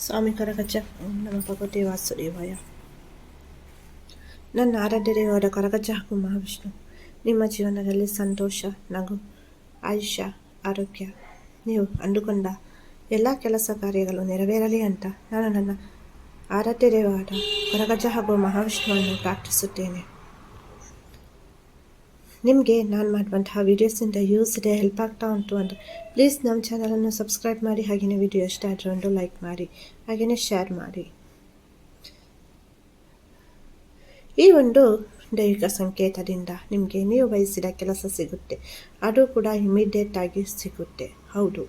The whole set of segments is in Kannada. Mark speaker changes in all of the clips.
Speaker 1: ಸ್ವಾಮಿ ಕರಗಜ, ನಮ್ಮ ನಮ ಭಗವತಿ ವಾಸುದೇವಾಯ. ನನ್ನ ಆರಾಧ್ಯ ದೇವರ ಕರಗಜ್ಜ ಹಾಗೂ ಮಹಾವಿಷ್ಣು, ನಿಮ್ಮ ಜೀವನದಲ್ಲಿ ಸಂತೋಷ, ನಗು, ಆಯುಷ್ಯ, ಆರೋಗ್ಯ, ನೀವು ಅಂದುಕೊಂಡ ಎಲ್ಲ ಕೆಲಸ ಕಾರ್ಯಗಳು ನೆರವೇರಲಿ ಅಂತ ನಾನು ನನ್ನ ಆರಾಧ್ಯ ದೇವರ ಕರಗಜ್ಜ ಹಾಗೂ ಮಹಾವಿಷ್ಣುವನ್ನು ಪ್ರಾರ್ಥಿಸುತ್ತೇನೆ. ನಿಮಗೆ ನಾನು ಮಾಡುವಂತಹ ವೀಡಿಯೋಸಿಂದ ಯೂಸ್ ಇದೆ ಹೆಲ್ಪ್ ಆಗ್ತಾ ಉಂಟು ಅಂದರೆ ಪ್ಲೀಸ್ ನಮ್ಮ ಚಾನಲನ್ನು ಸಬ್ಸ್ಕ್ರೈಬ್ ಮಾಡಿ ಹಾಗೆಯೇ ವಿಡಿಯೋ ಇಷ್ಟ ಆದರೆ ಒಂದು ಲೈಕ್ ಮಾಡಿ ಹಾಗೆಯೇ ಶೇರ್ ಮಾಡಿ. ಈ ಒಂದು ದೈಹಿಕ ಸಂಕೇತದಿಂದ ನಿಮಗೆ ನೀವು ಬಯಸಿದ ಕೆಲಸ ಸಿಗುತ್ತೆ. ಅದು ಕೂಡ ಇಮಿಡಿಯೇಟ್ ಆಗಿ ಸಿಗುತ್ತೆ. ಹೌದು.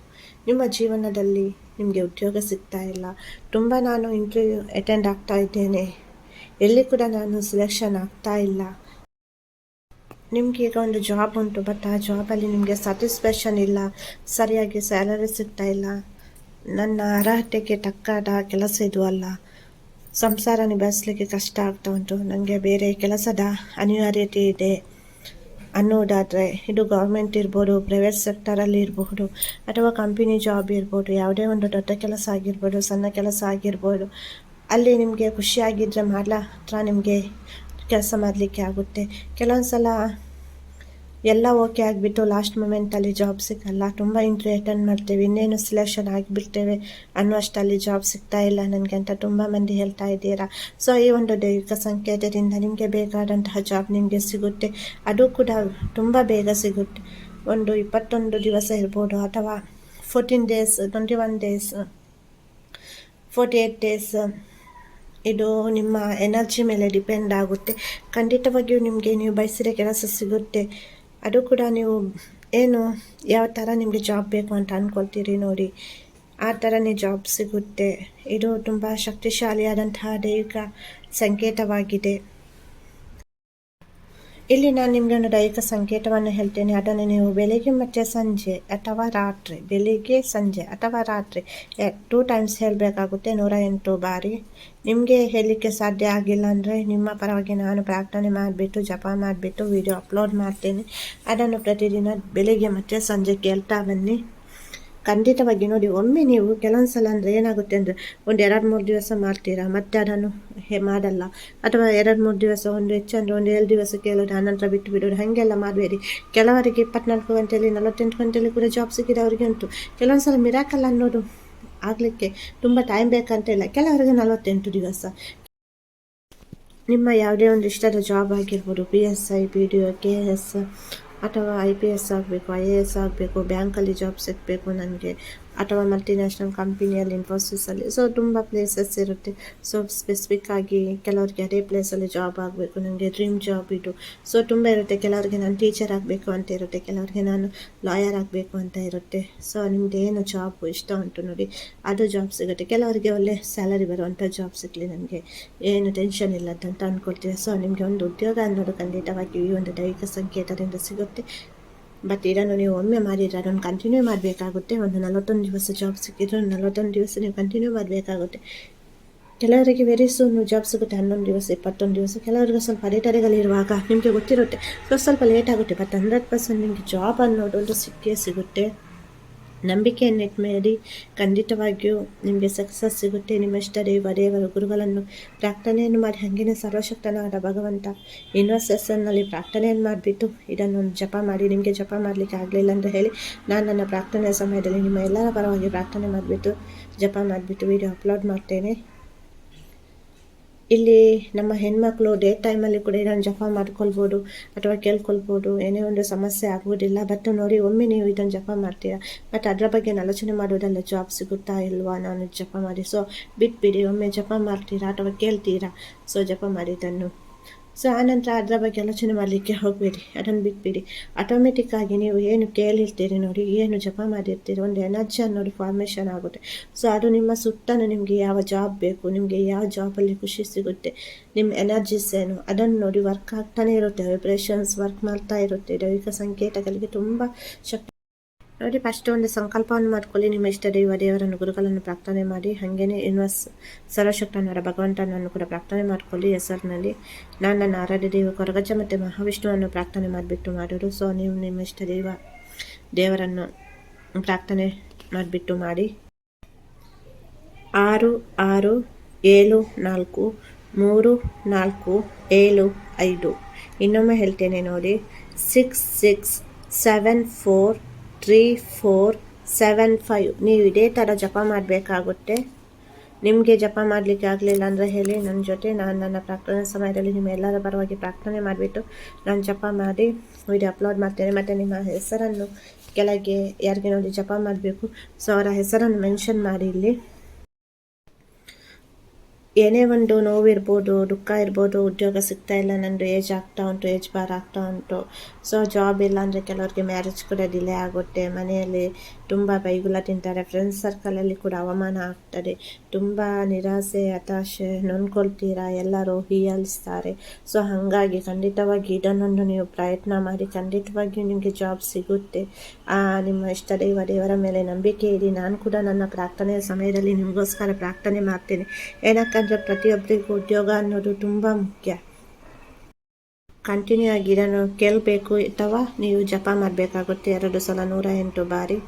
Speaker 1: ನಿಮ್ಮ ಜೀವನದಲ್ಲಿ ನಿಮಗೆ ಉದ್ಯೋಗ ಸಿಗ್ತಾ ಇಲ್ಲ. ತುಂಬ ನಾನು ಇಂಟರ್ವ್ಯೂ ಅಟೆಂಡ್ ಆಗ್ತಾ ಇದ್ದೇನೆ. ಎಲ್ಲಿ ಕೂಡ ನಾನು ಸೆಲೆಕ್ಷನ್ ಆಗ್ತಾ ಇಲ್ಲ. ನಿಮಗೆ ಈಗ ಒಂದು ಜಾಬ್ ಉಂಟು ಬಟ್ ಆ ಜಾಬಲ್ಲಿ ನಿಮಗೆ ಸ್ಯಾಟಿಸ್ಫ್ಯಾಕ್ಷನ್ ಇಲ್ಲ, ಸರಿಯಾಗಿ ಸ್ಯಾಲರಿ ಸಿಗ್ತಾ ಇಲ್ಲ. ನನ್ನ ಅರ್ಹತೆಗೆ ತಕ್ಕಾದ ಕೆಲಸ ಇದು ಅಲ್ಲ. ಸಂಸಾರ ನಿಭಾಯಿಸ್ಲಿಕ್ಕೆ ಕಷ್ಟ ಆಗ್ತಾ ಉಂಟು. ನನಗೆ ಬೇರೆ ಕೆಲಸದ ಅನಿವಾರ್ಯತೆ ಇದೆ ಅನ್ನೋದಾದರೆ, ಇದು ಗೌರ್ಮೆಂಟ್ ಇರ್ಬೋದು ಪ್ರೈವೇಟ್ ಸೆಕ್ಟರಲ್ಲಿ ಇರಬಹುದು ಅಥವಾ ಕಂಪನಿ ಜಾಬ್ ಇರ್ಬೋದು, ಯಾವುದೇ ಒಂದು ದೊಡ್ಡ ಕೆಲಸ ಆಗಿರ್ಬೋದು, ಸಣ್ಣ ಕೆಲಸ ಆಗಿರ್ಬೋದು. ಅಲ್ಲಿ ನಿಮಗೆ ಖುಷಿಯಾಗಿದ್ದರೆ ಮಾತ್ರ ನಿಮಗೆ ಕೆಲಸ ಮಾಡಲಿಕ್ಕೆ ಆಗುತ್ತೆ. ಕೆಲವೊಂದು ಸಲ ಎಲ್ಲ ಓಕೆ ಆಗಿಬಿಟ್ಟು ಲಾಸ್ಟ್ ಮೂಮೆಂಟಲ್ಲಿ ಜಾಬ್ ಸಿಗಲ್ಲ. ತುಂಬ ಇಂಟ್ರ್ಯೂ ಅಟೆಂಡ್ ಮಾಡ್ತೇವೆ. ಇನ್ನೇನು ಸೆಲೆಕ್ಷನ್ ಆಗಿಬಿಡ್ತೇವೆ ಅನ್ನುವಷ್ಟಲ್ಲಿ ಜಾಬ್ ಸಿಗ್ತಾ ಇಲ್ಲ ನನಗೆ ಅಂತ ತುಂಬ ಮಂದಿ ಹೇಳ್ತಾ ಇದ್ದೀರಾ. ಸೊ ಈ ಒಂದು ದೈವಿಕ ಸಂಕೇತದಿಂದ ನಿಮಗೆ ಬೇಕಾದಂತಹ ಜಾಬ್ ನಿಮಗೆ ಸಿಗುತ್ತೆ. ಅದು ಕೂಡ ತುಂಬ ಬೇಗ ಸಿಗುತ್ತೆ. ಒಂದು ಇಪ್ಪತ್ತೊಂದು ದಿವಸ ಇರ್ಬೋದು ಅಥವಾ fourteen days twenty one days forty eight days ಇದು ನಿಮ್ಮ ಎನರ್ಜಿ ಮೇಲೆ ಡಿಪೆಂಡ್ ಆಗುತ್ತೆ. ಖಂಡಿತವಾಗಿಯೂ ನಿಮಗೆ ನೀವು ಬಯಸಿದ ಕೆಲಸ ಸಿಗುತ್ತೆ. ಅದು ಕೂಡ ನೀವು ಏನು, ಯಾವ ಥರ ನಿಮಗೆ ಜಾಬ್ ಬೇಕು ಅಂತ ಅಂದ್ಕೊಳ್ತೀರಿ ನೋಡಿ. ಆ ಥರನೇ ಜಾಬ್ ಸಿಗುತ್ತೆ. ಇದು ತುಂಬ ಶಕ್ತಿಶಾಲಿಯಾದಂತಹ ದೈಹಿಕ ಸಂಕೇತವಾಗಿದೆ. ಇಲ್ಲಿ ನಾನು ನಿಮಗೆ ಒಂದು ದೈಹಿಕ ಸಂಕೇತವನ್ನು ಹೇಳ್ತೇನೆ. ಅದನ್ನು ನೀವು ಬೆಳಿಗ್ಗೆ ಮತ್ತು ಸಂಜೆ ಅಥವಾ ರಾತ್ರಿ, ಬೆಳಿಗ್ಗೆ, ಸಂಜೆ ಅಥವಾ ರಾತ್ರಿ ಟೂ ಟೈಮ್ಸ್ ಹೇಳಬೇಕಾಗುತ್ತೆ. ನೂರ ಎಂಟು ಬಾರಿ. ನಿಮಗೆ ಹೇಳಲಿಕ್ಕೆ ಸಾಧ್ಯ ಆಗಿಲ್ಲ ಅಂದರೆ ನಿಮ್ಮ ಪರವಾಗಿ ನಾನು ಪ್ರಾರ್ಥನೆ ಮಾಡಿಬಿಟ್ಟು, ಜಪ ಮಾಡಿಬಿಟ್ಟು ವಿಡಿಯೋ ಅಪ್ಲೋಡ್ ಮಾಡ್ತೇನೆ. ಅದನ್ನು ಪ್ರತಿದಿನ ಬೆಳಿಗ್ಗೆ ಮತ್ತು ಸಂಜೆ ಕೇಳ್ತಾ ಬನ್ನಿ. ಖಂಡಿತವಾಗಿ ನೋಡಿ, ಒಮ್ಮೆ ನೀವು ಕೆಲವೊಂದು ಸಲ ಅಂದರೆ ಏನಾಗುತ್ತೆ ಅಂದರೆ, ಒಂದು ಎರಡು ಮೂರು ದಿವಸ ಮಾಡ್ತೀರಾ? ಮತ್ತೆ ಅದನ್ನು ಮಾಡಲ್ಲ. ಅಥವಾ ಎರಡು ಮೂರು ದಿವಸ ಒಂದು ಹೆಚ್ಚಂದ್ರೆ ಒಂದು ಎರಡು ದಿವಸ ಕೇಳೋದು ಆನಂತರ ಬಿಟ್ಟು ಬಿಡೋದು ಹಾಗೆಲ್ಲ ಮಾಡಬೇಡಿ ಕೆಲವರಿಗೆ ಇಪ್ಪತ್ನಾಲ್ಕು ಗಂಟೆಯಲ್ಲಿ, ನಲವತ್ತೆಂಟು ಗಂಟೆಯಲ್ಲಿ ಕೂಡ ಜಾಬ್ ಸಿಕ್ಕಿದವರಿಗೆ ಉಂಟು. ಕೆಲವೊಂದು ಸಲ ಮಿರಾಕಲ್ ಅನ್ನೋದು ಆಗಲಿಕ್ಕೆ ತುಂಬ ಟೈಮ್ ಬೇಕಂತ ಇಲ್ಲ ಕೆಲವರಿಗೆ ನಲವತ್ತೆಂಟು ದಿವಸ. ನಿಮ್ಮ ಯಾವುದೇ ಒಂದು ಇಷ್ಟದ ಜಾಬ್ ಆಗಿರ್ಬೋದು P S I P D O K S ಅಥವಾ ಐ ಪಿ ಎಸ್ ಆಗಬೇಕು ಐ ಎ ಎಸ್ ಆಗಬೇಕು ಬ್ಯಾಂಕಲ್ಲಿ ಜಾಬ್ ಸಿಗಬೇಕು, ನನಗೆ ಅಥವಾ ಮಲ್ಟಿನ್ಯಾಷನಲ್ ಕಂಪನಿಯಲ್ಲಿ ಇನ್ಫೋಸಿಸಲ್ಲಿ ಸೊ ತುಂಬ ಪ್ಲೇಸಸ್ ಇರುತ್ತೆ. ಸೊ ಸ್ಪೆಸಿಫಿಕ್ ಆಗಿ ಕೆಲವರಿಗೆ ಅದೇ ಪ್ಲೇಸಲ್ಲಿ ಜಾಬ್ ಆಗಬೇಕು ನನಗೆ ಡ್ರೀಮ್ ಜಾಬ್ ಇದು. ಸೊ ತುಂಬ ಇರುತ್ತೆ. ಕೆಲವರಿಗೆ ನಾನು ಟೀಚರ್ ಆಗಬೇಕು ಅಂತ ಇರುತ್ತೆ. ಕೆಲವರಿಗೆ ನಾನು ಲಾಯರ್ ಆಗಬೇಕು ಅಂತ ಇರುತ್ತೆ. ಸೊ ನಿಮ್ದು ಏನು ಜಾಬ್ ಇಷ್ಟ ಉಂಟು ನೋಡಿ, ಅದು ಜಾಬ್ ಸಿಗುತ್ತೆ. ಕೆಲವರಿಗೆ ಒಳ್ಳೆ ಸ್ಯಾಲರಿ ಬರುವಂಥ ಜಾಬ್ ಸಿಗಲಿ ನನಗೆ. ಏನು ಟೆನ್ಷನ್ ಇಲ್ಲದಂತ ಅಂದ್ಕೊಳ್ತೀವಿ ಸೊ ನಿಮಗೆ ಒಂದು ಉದ್ಯೋಗ ಅನ್ನೋದು ಖಂಡಿತವಾಗಿ ಈ ಒಂದು ದೈಹಿಕ ಸಂಕೇತದಿಂದ ಸಿಗುತ್ತೆ. ಬಟ್ ಇದನ್ನು ನೀವು ಒಮ್ಮೆ ಮಾಡಿದರೆ ಅದನ್ನು ಕಂಟಿನ್ಯೂ ಮಾಡಬೇಕಾಗುತ್ತೆ. ಒಂದು ನಲವತ್ತೊಂದು ದಿವಸ ಜಾಬ್ ಸಿಕ್ಕಿದ್ರೆ ನಲವತ್ತೊಂದು ದಿವಸ ನೀವು ಕಂಟಿನ್ಯೂ ಮಾಡಬೇಕಾಗುತ್ತೆ. ಕೆಲವರಿಗೆ ವೆರಿ ಸೂನ್ ಜಾಬ್ ಸಿಗುತ್ತೆ, ಹನ್ನೊಂದು ದಿವಸ, ಇಪ್ಪತ್ತೊಂದು ದಿವಸ. ಕೆಲವರಿಗೆ ಸ್ವಲ್ಪ ಅಡೆತಡೆಗಳಿರುವಾಗ ನಿಮಗೆ ಗೊತ್ತಿರುತ್ತೆ. ಸೊ ಸ್ವಲ್ಪ ಲೇಟ್ ಆಗುತ್ತೆ. ಬಟ್ ಹಂಡ್ರೆಡ್ ಪರ್ಸೆಂಟ್ ನಿಮಗೆ ಜಾಬ್ ಅನ್ನೋದು ಒಂದು ಸಿಕ್ಕೇ ಸಿಗುತ್ತೆ. ನಂಬಿಕೆಯನ್ನು ಮಾಡಿ ಖಂಡಿತವಾಗಿಯೂ ನಿಮಗೆ ಸಕ್ಸಸ್ ಸಿಗುತ್ತೆ. ನಿಮ್ಮ ಇಷ್ಟ ದೇವ ದೇವರ ಗುರುಗಳನ್ನು ಪ್ರಾರ್ಥನೆಯನ್ನು ಮಾಡಿ, ಹಂಗಿನ ಸರ್ವಶಕ್ತನಾದ ಭಗವಂತ ಯೂನಿವರ್ಸಸ್ನಲ್ಲಿ ಪ್ರಾರ್ಥನೆಯನ್ನು ಮಾಡಿಬಿಟ್ಟು ಇದನ್ನು ಜಪ ಮಾಡಿ, ನಿಮಗೆ ಜಪ ಮಾಡಲಿಕ್ಕೆ ಆಗಲಿಲ್ಲ ಅಂತ ಹೇಳಿ ನಾನು ನನ್ನ ಪ್ರಾರ್ಥನೆಯ ಸಮಯದಲ್ಲಿ ನಿಮ್ಮ ಎಲ್ಲರ ಪರವಾಗಿ ಪ್ರಾರ್ಥನೆ ಮಾಡಿಬಿಟ್ಟು ಜಪ ಮಾಡಿಬಿಟ್ಟು ವಿಡಿಯೋ ಅಪ್ಲೋಡ್ ಮಾಡ್ತೇನೆ. ಇಲ್ಲಿ ನಮ್ಮ ಹೆಣ್ಮಕ್ಳು ಡೇ ಟೈಮಲ್ಲಿ ಕೂಡ ಇದನ್ನು ಜಪ ಮಾಡ್ಕೊಳ್ಬೋದು ಅಥವಾ ಕೇಳ್ಕೊಳ್ಬೋದು, ಏನೇ ಒಂದು ಸಮಸ್ಯೆ ಆಗುವುದಿಲ್ಲ. ಬಟ್ ನೋಡಿ, ಒಮ್ಮೆ ನೀವು ಇದನ್ನು ಜಪ ಮಾಡ್ತೀರಾ? ಬಟ್ ಅದರ ಬಗ್ಗೆ ಆಲೋಚನೆ ಮಾಡೋದಲ್ಲ ಜಾಬ್ ಸಿಗುತ್ತಾ ಇಲ್ವಾ? ನಾನು ಜಪ ಮಾಡಿ. ಸೊ ಬಿಟ್ಬಿಡಿ, ಒಮ್ಮೆ ಜಪ ಮಾಡ್ತೀರಾ ಅಥವಾ ಕೇಳ್ತೀರಾ? ಸೊ ಜಪ ಮಾಡಿದ್ದನ್ನು ಸೊ ಆನಂತರ ಅದರ ಬಗ್ಗೆ ಆಲೋಚನೆ ಮಾಡಲಿಕ್ಕೆ ಹೋಗಬೇಡಿ. ಅದನ್ನು ಬಿಟ್ಬಿಡಿ. ಆಟೋಮೆಟಿಕ್ಕಾಗಿ ನೀವು ಏನು ಕೇಳಿರ್ತೀರಿ ನೋಡಿ, ಏನು ಜಪ ಮಾಡಿರ್ತೀರಿ, ಒಂದು ಎನರ್ಜಿ ಅನ್ನೋದು ಫಾರ್ಮೇಷನ್ ಆಗುತ್ತೆ. ಸೊ ಅದು ನಿಮ್ಮ ಸುತ್ತಲೂ ನಿಮಗೆ ಯಾವ ಜಾಬ್ ಬೇಕು, ನಿಮಗೆ ಯಾವ ಜಾಬಲ್ಲಿ ಖುಷಿ ಸಿಗುತ್ತೆ, ನಿಮ್ಮ ಎನರ್ಜಿಸ್ ಏನು, ಅದನ್ನು ನೋಡಿ ವರ್ಕ್ ಆಗ್ತಾನೆ ಇರುತ್ತೆ. ವೈಬ್ರೇಷನ್ಸ್ ವರ್ಕ್ ಮಾಡ್ತಾ ಇರುತ್ತೆ. ದೈವಿಕ ಸಂಕೇತಗಳಿಗೆ ತುಂಬ ಶಕ್ತಿ ನೋಡಿ ಫಸ್ಟ್ ಒಂದು ಸಂಕಲ್ಪವನ್ನು ಮಾಡ್ಕೊಳ್ಳಿ. ನಿಮ್ಮ ಇಷ್ಟ ದೈವ ದೇವರನ್ನು, ಗುರುಗಳನ್ನು ಪ್ರಾರ್ಥನೆ ಮಾಡಿ. ಹಾಗೇನೆ ಯೂನಿವರ್ಸ್ ಸರ್ವಶಕ್ತನವರ ಭಗವಂತನನ್ನು ಕೂಡ ಪ್ರಾರ್ಥನೆ ಮಾಡ್ಕೊಳ್ಳಿ ಹೆಸರಿನಲ್ಲಿ. ನಾನು ನನ್ನ ಆರಾಧ್ಯ ದೇವ, ಕೊರಗಜ್ಜ ಮತ್ತು ಮಹಾವಿಷ್ಣುವನ್ನು ಪ್ರಾರ್ಥನೆ ಮಾಡಿಬಿಟ್ಟು ಮಾಡೋರು. ಸೊ ನೀವು ನಿಮ್ಮ ಇಷ್ಟ ದೈವ ದೇವರನ್ನು ಪ್ರಾರ್ಥನೆ ಮಾಡಿಬಿಟ್ಟು ಮಾಡಿ. ಆರು ಆರು, ಏಳು, ನಾಲ್ಕು, ಮೂರು, ನಾಲ್ಕು, ಏಳು, ಐದು. ಇನ್ನೊಮ್ಮೆ ಹೇಳ್ತೇನೆ ನೋಡಿ. Six six seven four three four seven five ನೀವು ಇದೇ ಥರ ಜಪ ಮಾಡಬೇಕಾಗುತ್ತೆ. ನಿಮಗೆ ಜಪ ಮಾಡಲಿಕ್ಕೆ ಆಗಲಿಲ್ಲ ಅಂದರೆ ಹೇಳಿ ನನ್ನ ಜೊತೆ ನಾನು ನನ್ನ ಪ್ರಾರ್ಥನೆ ಸಮಯದಲ್ಲಿ ನಿಮ್ಮೆಲ್ಲರ ಪರವಾಗಿ ಪ್ರಾರ್ಥನೆ ಮಾಡಿಬಿಟ್ಟು ನಾನು ಜಪ ಮಾಡಿ, ವಿಡಿಯೋ ಅಪ್ಲೋಡ್ ಮಾಡ್ತೇನೆ. ಮತ್ತು ನಿಮ್ಮ ಹೆಸರನ್ನು ಕೆಳಗೆ ಯಾರಿಗೆ ನೋಡಿ ಜಪ ಮಾಡಬೇಕು, ಸೊ ಅವರ ಹೆಸರನ್ನು ಮೆನ್ಷನ್ ಮಾಡಿ ಇಲ್ಲಿ. ಏನೇ ಒಂದು ನೋವಿರ್ಬೋದು, ದುಃಖ ಇರ್ಬೋದು, ಉದ್ಯೋಗ ಸಿಗ್ತಾ ಇಲ್ಲ, ನಂದು ಏಜ್ ಆಗ್ತಾ ಉಂಟು ಏಜ್ ಬಾರ್ ಆಗ್ತಾ ಉಂಟು. ಸೊ ಜಾಬ್ ಇಲ್ಲ ಅಂದರೆ ಕೆಲವರಿಗೆ ಮ್ಯಾರೇಜ್ ಕೂಡ ಡಿಲೇ ಆಗುತ್ತೆ. ಮನೆಯಲ್ಲಿ ತುಂಬ ಬೈಗುಲ ತಿಂತಾರೆ. ಫ್ರೆಂಡ್ಸ್ ಸರ್ಕಲಲ್ಲಿ ಕೂಡ ಅವಮಾನ ಆಗ್ತದೆ. ತುಂಬ ನಿರಾಸೆ, ಹತಾಶೆ, ನೊಂದ್ಕೊಳ್ತೀರಾ? ಎಲ್ಲರೂ ಹೀಯಾಳಿಸ್ತಾರೆ. ಸೊ ಹಾಗಾಗಿ ಖಂಡಿತವಾಗಿ ಇದನ್ನೊಂದು ನೀವು ಪ್ರಯತ್ನ ಮಾಡಿ. ಖಂಡಿತವಾಗಿಯೂ ನಿಮಗೆ ಜಾಬ್ ಸಿಗುತ್ತೆ. ನಿಮ್ಮ ಇಷ್ಟ ದೈವ ದೇವರ ಮೇಲೆ ನಂಬಿಕೆ ಇಡಿ ನಾನು ಕೂಡ ನನ್ನ ಪ್ರಾರ್ಥನೆಯ ಸಮಯದಲ್ಲಿ ನಿಮಗೋಸ್ಕರ ಪ್ರಾರ್ಥನೆ ಮಾಡ್ತೇನೆ. ಏನಕ್ಕೆ ಯಾಕಂದರೆ ಪ್ರತಿಯೊಬ್ಬರಿಗೂ ಉದ್ಯೋಗ ಅನ್ನೋದು ತುಂಬ ಮುಖ್ಯ. ಕಂಟಿನ್ಯೂ ಆಗಿ ಇದನ್ನು ಕೇಳಬೇಕು ಅಥವಾ ನೀವು ಜಪ ಮಾಡಬೇಕಾಗುತ್ತೆ. ಎರಡು ಸಲ ನೂರ ಎಂಟು ಬಾರಿ.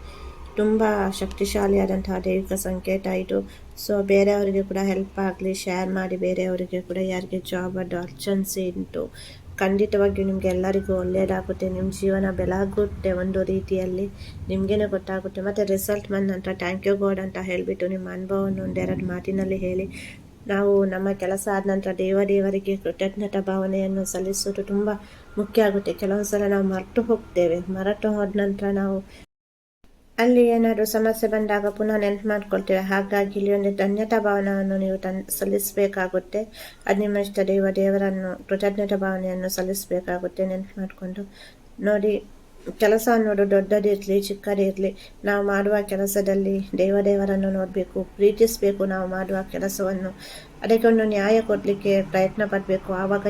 Speaker 1: ತುಂಬ ಶಕ್ತಿಶಾಲಿಯಾದಂತಹ ದೈವಿಕ ಸಂಕೇತ ಇದು. ಸೊ ಬೇರೆಯವರಿಗೆ ಕೂಡ ಹೆಲ್ಪ್ ಆಗಲಿ ಶೇರ್ ಮಾಡಿ ಬೇರೆಯವರಿಗೆ ಕೂಡ ಯಾರಿಗೆ ಜಾಬ್ ಅದು ಅರ್ಜೆನ್ಸಿ ಉಂಟು. ಖಂಡಿತವಾಗಿಯೂ ನಿಮಗೆ ಎಲ್ಲರಿಗೂ ಒಳ್ಳೆಯದಾಗುತ್ತೆ ನಿಮ್ಮ ಜೀವನ ಬೆಳಗುತ್ತೆ ಒಂದು ರೀತಿಯಲ್ಲಿ. ನಿಮಗೇನೆ ಗೊತ್ತಾಗುತ್ತೆ. ಮತ್ತು ರಿಸಲ್ಟ್ ಬಂದ ನಂತರ ಥ್ಯಾಂಕ್ ಯು ಗಾಡ್ ಅಂತ ಹೇಳಿಬಿಟ್ಟು ನಿಮ್ಮ ಅನುಭವವನ್ನು ಒಂದೆರಡು ಮಾತಿನಲ್ಲಿ ಹೇಳಿ. ನಾವು ನಮ್ಮ ಕೆಲಸ ಆದ ನಂತರ ದೇವ ದೇವರಿಗೆ ಕೃತಜ್ಞತಾ ಭಾವನೆಯನ್ನು ಸಲ್ಲಿಸೋದು ತುಂಬ ಮುಖ್ಯ ಆಗುತ್ತೆ. ಕೆಲವು ಸಲ ನಾವು ಮರೆತು ಹೋಗ್ತೇವೆ. ಮರೆತು ಹೋದ ನಂತರ ನಾವು ಅಲ್ಲಿ ಏನಾದರೂ ಸಮಸ್ಯೆ ಬಂದಾಗ ಪುನಃ ನೆನಪು ಮಾಡ್ಕೊಳ್ತೇವೆ. ಹಾಗಾಗಿ ಇಲ್ಲಿ ಒಂದು ಧನ್ಯತಾ ಭಾವನವನ್ನು ನೀವು ತನ್, ಸಲ್ಲಿಸಬೇಕಾಗುತ್ತೆ. ಅದು ನಿಮ್ಮ ಇಷ್ಟ ದೇವ ದೇವರನ್ನು ಕೃತಜ್ಞತಾ ಭಾವನೆಯನ್ನು ಸಲ್ಲಿಸಬೇಕಾಗುತ್ತೆ. ನೆನಪು ಮಾಡಿಕೊಂಡು ನೋಡಿ. ಕೆಲಸ ಅನ್ನೋದು ದೊಡ್ಡದಿರಲಿ, ಚಿಕ್ಕದಿರಲಿ, ನಾವು ಮಾಡುವ ಕೆಲಸದಲ್ಲಿ ದೇವದೇವರನ್ನು ನೋಡಬೇಕು, ಪ್ರೀತಿಸಬೇಕು ನಾವು ಮಾಡುವ ಕೆಲಸವನ್ನು. ಅದಕ್ಕೆ ಒಂದು ನ್ಯಾಯ ಕೊಡಲಿಕ್ಕೆ ಪ್ರಯತ್ನ ಪಡಬೇಕು. ಆವಾಗ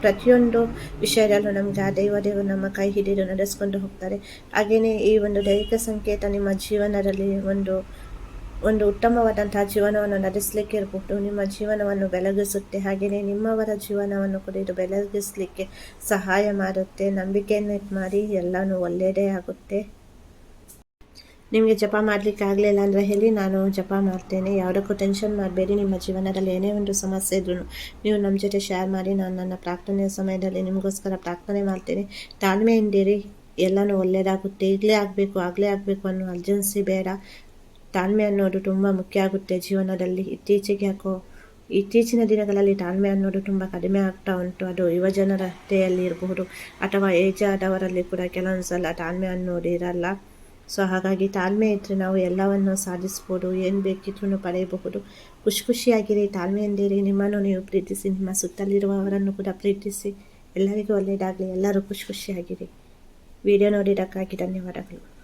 Speaker 1: ಪ್ರತಿಯೊಂದು ವಿಷಯದಲ್ಲೂ ನಮಗೆ ಆ ದೇವದೇವರು ನಮ್ಮ ಕೈ ಹಿಡಿದು ನಡೆಸ್ಕೊಂಡು ಹೋಗ್ತಾರೆ. ಹಾಗೆಯೇ ಈ ಒಂದು ದೈಹಿಕ ಸಂಕೇತ ನಿಮ್ಮ ಜೀವನದಲ್ಲಿ ಒಂದು ಒಂದು ಉತ್ತಮವಾದಂತಹ ಜೀವನವನ್ನು ನಡೆಸಲಿಕ್ಕೆ ಇರಬಹುದು ನಿಮ್ಮ ಜೀವನವನ್ನು ಬೆಳಗಿಸುತ್ತೆ. ಹಾಗೆಯೇ ನಿಮ್ಮವರ ಜೀವನವನ್ನು ಕೂಡ ಇದು ಬೆಳಗಿಸಲಿಕ್ಕೆ ಸಹಾಯ ಮಾಡುತ್ತೆ. ನಂಬಿಕೆಯನ್ನು ಮಾಡಿ ಎಲ್ಲನೂ ಒಳ್ಳೆಯದೇ ಆಗುತ್ತೆ. ನಿಮಗೆ ಜಪ ಮಾಡಲಿಕ್ಕೆ ಆಗಲಿಲ್ಲ ಅಂದರೆ ಹೇಳಿ, ನಾನು ಜಪ ಮಾಡ್ತೇನೆ. ಯಾವುದಕ್ಕೂ ಟೆನ್ಷನ್ ಮಾಡಬೇಡಿ. ನಿಮ್ಮ ಜೀವನದಲ್ಲಿ ಏನೇ ಒಂದು ಸಮಸ್ಯೆ ಇದ್ರೂ ನೀವು ನಮ್ಮ ಜೊತೆ ಶೇರ್ ಮಾಡಿ, ನಾನು ನನ್ನ ಪ್ರಾರ್ಥನೆಯ ಸಮಯದಲ್ಲಿ ನಿಮಗೋಸ್ಕರ ಪ್ರಾರ್ಥನೆ ಮಾಡ್ತೇನೆ. ತಾಳ್ಮೆಯಿಂದಿರಿ ಎಲ್ಲನೂ ಒಳ್ಳೆಯದಾಗುತ್ತೆ ಈಗಲೇ ಆಗಬೇಕು, ಆಗಲೇ ಆಗಬೇಕು ಅನ್ನೋ ಅರ್ಜೆನ್ಸಿ ಬೇಡ. ತಾಳ್ಮೆ ಅನ್ನೋದು ತುಂಬ ಮುಖ್ಯ ಆಗುತ್ತೆ ಜೀವನದಲ್ಲಿ. ಇತ್ತೀಚೆಗೆ ಯಾಕೋ, ಇತ್ತೀಚಿನ ದಿನಗಳಲ್ಲಿ ತಾಳ್ಮೆ ಅನ್ನೋದು ತುಂಬ ಕಡಿಮೆ ಆಗ್ತಾ ಉಂಟು. ಅದು ಯುವಜನರತೆಯಲ್ಲಿ ಇರಬಹುದು ಅಥವಾ ಏಜಾದವರಲ್ಲಿ ಕೂಡ ಕೆಲವೊಂದು ಸಲ ತಾಳ್ಮೆ ಅನ್ನೋದು ಇರಲ್ಲ. ಸೊ ಹಾಗಾಗಿ ತಾಳ್ಮೆ ಇದ್ದರೆ ನಾವು ಎಲ್ಲವನ್ನು ಸಾಧಿಸ್ಬೋದು, ಏನು ಬೇಕಿದ್ರೂ ಪಡೆಯಬಹುದು. ಖುಷಿ ಖುಷಿಯಾಗಿರಿ ತಾಳ್ಮೆಯಿಂದಿರಿ ನಿಮ್ಮನ್ನು ನೀವು ಪ್ರೀತಿಸಿ, ನಿಮ್ಮ ಸುತ್ತಲಿರುವವರನ್ನು ಕೂಡ ಪ್ರೀತಿಸಿ. ಎಲ್ಲರಿಗೂ ಒಳ್ಳೆಯದಾಗಲಿ, ಎಲ್ಲರೂ ಖುಷಿ ಖುಷಿಯಾಗಿರಿ. ವಿಡಿಯೋ ನೋಡಿದ್ದಕ್ಕಾಗಿ ಧನ್ಯವಾದಗಳು.